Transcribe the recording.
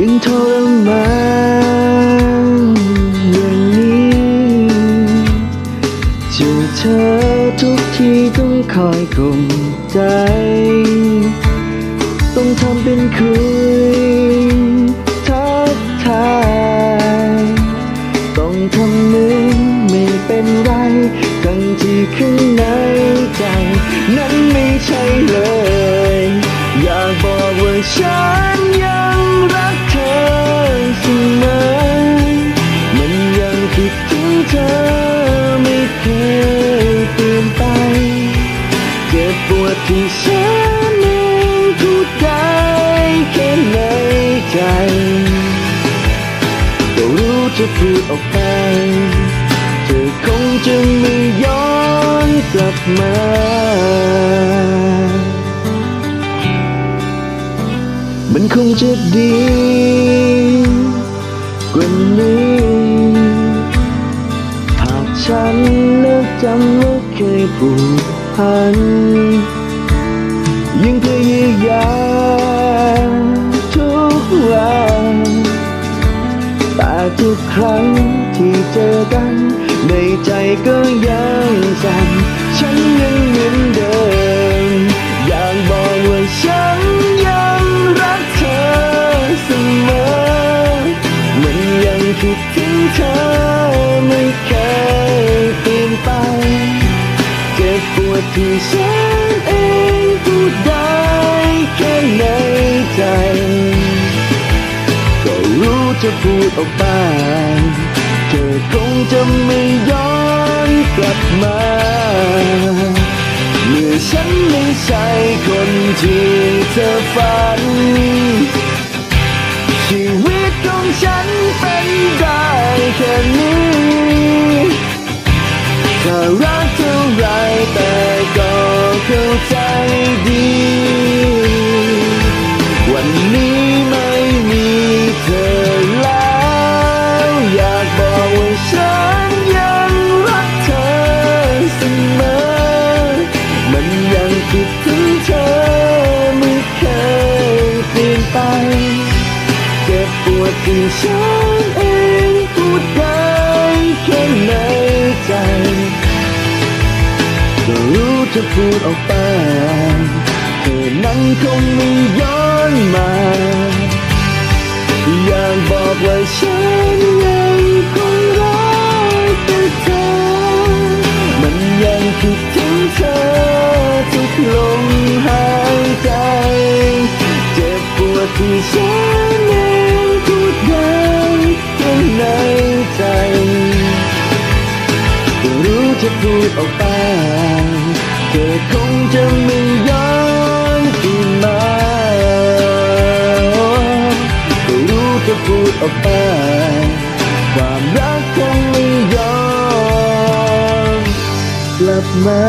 ยังทรมานอย่างนี้จอเธอทุกทีต้องคอยกลมใจ ต้องทำเป็นคุยทักทาย ต้องทำเหมือนไม่เป็นไรทั้งที่ข้างในใจ นั้นไม่ใช่เลย ใจก็รู้จะพูดออกไปเธอคงจะไม่ย้อนกลับมา มันคงจะดีกว่านี้หากฉันเลิกจำว่าเคยผูกพันยังพยายาม อกัน ในใจก็ยังสั่นฉันยังเหมือนเดิม อยากบอกว่าฉันยังรักเธอเสมอ มันยังคิดถึงเธอไม่เคยเปลี่ยนไป เจ็บปวดที่ฉันเองพูดได้แค่ในใจ ก็รู้จะพูดออกไป ธอคงจะไม่ย้อนกลับมา เมื่อฉันไม่ใช่คนที่เธอฝัน คิดถึงเธอไม่เคยเปลี่ยนไปเจ็บปวดที่ฉันเองพูดได้แค่ในใจก็รู้จะพูดออกไปเธอนั้นคงไม่ย้อนมา ลมหายใจ เจ็บปวดที่ฉันเองพูดได้แค่ในใจก็รู้จะพูดออกไปเธอคงจะไม่ย้อนคืนมาก็รู้จะพูดออกไปความรักคงไม่ย้อนกลับมา